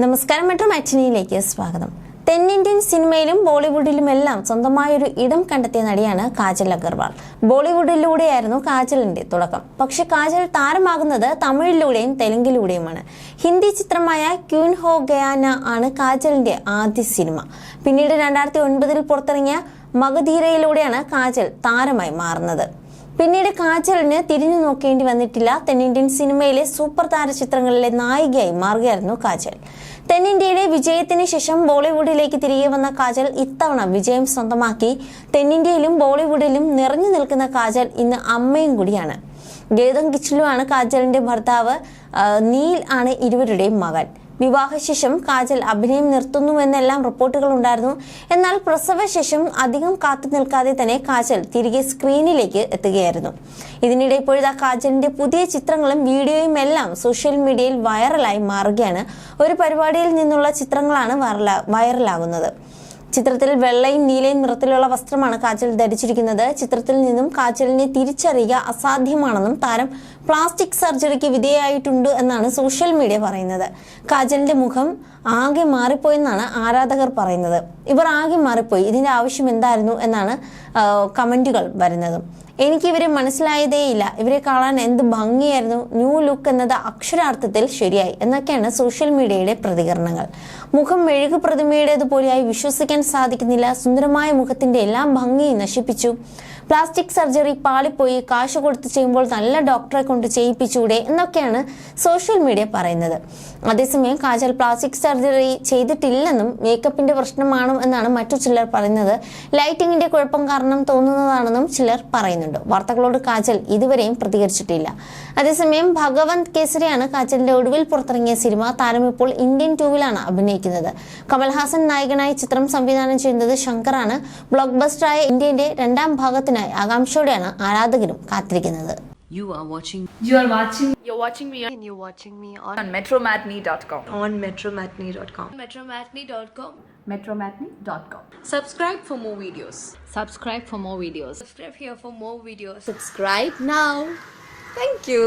നമസ്കാരം മെട്രോ മാറ്റിനിയിലേക്ക് സ്വാഗതം. തെന്നിന്ത്യൻ സിനിമയിലും ബോളിവുഡിലുമെല്ലാം സ്വന്തമായൊരു ഇടം കണ്ടെത്തിയ നടിയാണ് കാജൽ അഗർവാൾ. ബോളിവുഡിലൂടെയായിരുന്നു കാജലിന്റെ തുടക്കം. പക്ഷെ കാജൽ താരമാകുന്നത് തമിഴിലൂടെയും തെലുങ്കിലൂടെയുമാണ്. ഹിന്ദി ചിത്രമായ ക്യൂൻ ഹോ ഗയാന ആണ് കാജലിന്റെ ആദ്യ സിനിമ. പിന്നീട് രണ്ടായിരത്തി ഒൻപതിൽ പുറത്തിറങ്ങിയ മഗധീരയിലൂടെയാണ് കാജൽ താരമായി മാറുന്നത്. പിന്നീട് കാജലിന് തിരിഞ്ഞു നോക്കേണ്ടി വന്നിട്ടില്ല. തെന്നിന്ത്യൻ സിനിമയിലെ സൂപ്പർ താര ചിത്രങ്ങളിലെ നായികയായി മാറുകയായിരുന്നു കാജൽ. തെന്നിന്ത്യയുടെ വിജയത്തിന് ശേഷം ബോളിവുഡിലേക്ക് തിരികെ വന്ന കാജൽ ഇത്തവണ വിജയം സ്വന്തമാക്കി. തെന്നിന്ത്യയിലും ബോളിവുഡിലും നിറഞ്ഞു നിൽക്കുന്ന കാജൽ ഇന്ന് അമ്മയും കൂടിയാണ്. ഗേതം കിച്ചിലുമാണ് കാജലിന്റെ ഭർത്താവ്. നീൽ ആണ് ഇരുവരുടെയും മകൻ. വിവാഹശേഷം കാജൽ അഭിനയം നിർത്തുന്നുവെന്നെല്ലാം റിപ്പോർട്ടുകൾ ഉണ്ടായിരുന്നു. എന്നാൽ പ്രസവശേഷം അധികം കാത്തു നിൽക്കാതെ തന്നെ കാജൽ തിരികെ സ്ക്രീനിലേക്ക് എത്തുകയായിരുന്നു. ഇതിനിടെ ഇപ്പോഴത്തെ കാജലിന്റെ പുതിയ ചിത്രങ്ങളും വീഡിയോയും എല്ലാം സോഷ്യൽ മീഡിയയിൽ വൈറലായി മാറുകയാണ്. ഒരു പരിപാടിയിൽ നിന്നുള്ള ചിത്രങ്ങളാണ് വൈറലാ- വൈറലാകുന്നത്. ചിത്രത്തിൽ വെള്ളയും നീലയും നിറത്തിലുള്ള വസ്ത്രമാണ് കാജൽ ധരിച്ചിരിക്കുന്നത്. ചിത്രത്തിൽ നിന്നും കാജലിനെ തിരിച്ചറിയുക അസാധ്യമാണെന്നും താരം പ്ലാസ്റ്റിക് സർജറിക്ക് വിധേയായിട്ടുണ്ട് എന്നാണ് സോഷ്യൽ മീഡിയ പറയുന്നത്. കാജലിന്റെ മുഖം ആകെ മാറിപ്പോയെന്നാണ് ആരാധകർ പറയുന്നത്. ഇവർ ആകെ മാറിപ്പോയി. ഇതിന്റെ ആവശ്യം എന്തായിരുന്നു എന്നാണ് കമന്റുകൾ വരുന്നത്. എനിക്ക് ഇവരെ മനസ്സിലായതേയില്ല. ഇവരെ കാണാൻ എന്ത് ഭംഗിയായിരുന്നു. ന്യൂ ലുക്ക് എന്നത് അക്ഷരാർത്ഥത്തിൽ ശരിയായി. എന്നൊക്കെയാണ് സോഷ്യൽ മീഡിയയുടെ പ്രതികരണങ്ങൾ. മുഖം മെഴുകു പ്രതിമയുടേതുപോലെയായി വിശ്വസിക്കാൻ സാധിക്കുന്നില്ല. സുന്ദരമായ മുഖത്തിന്റെ എല്ലാം ഭംഗിയും നശിപ്പിച്ചു. പ്ലാസ്റ്റിക് സർജറി പാളിപ്പോയി കാശ് കൊടുത്ത് ചെയ്യുമ്പോൾ നല്ല ഡോക്ടറെ കൊണ്ട് ചെയ്യിപ്പിച്ചൂടെ എന്നൊക്കെയാണ് സോഷ്യൽ മീഡിയ പറയുന്നത്. അതേസമയം കാജൽ പ്ലാസ്റ്റിക് സർജറി ചെയ്തിട്ടില്ലെന്നും മേക്കപ്പിന്റെ പ്രശ്നമാണ് എന്നാണ് മറ്റു ചിലർ പറയുന്നത്. ലൈറ്റിംഗിന്റെ കുഴപ്പം കാരണം തോന്നുന്നതാണെന്നും ചിലർ പറയുന്നുണ്ട്. വാർത്തകളോട് കാജൽ ഇതുവരെയും പ്രതികരിച്ചിട്ടില്ല. അതേസമയം ഭഗവന്ത് കേസരിയാണ് കാജലിന്റെ ഒടുവിൽ പുറത്തിറങ്ങിയ സിനിമ താരം ഇപ്പോൾ ഇന്ത്യൻ ടൂവിലാണ് അഭിനയിക്കുന്നത്. കമൽഹാസൻ നായകനായി ചിത്രം സംവിധാനം ചെയ്യുന്നത് ശങ്കറാണ്. ബ്ലോക്ക് ബസ്റ്ററായ ഇന്ത്യന്റെ രണ്ടാം ഭാഗത്തിനായി ആകാംക്ഷയോടെയാണ് ആരാധകരും കാത്തിരിക്കുന്നത് You are watching You are watching You're watching me on, and you're watching me on, on metromatney.com. on metromatney.com. metromatney.com. Metromatney.com. Subscribe for more videos. subscribe for more videos. Subscribe here for more videos. Subscribe now. Thank you.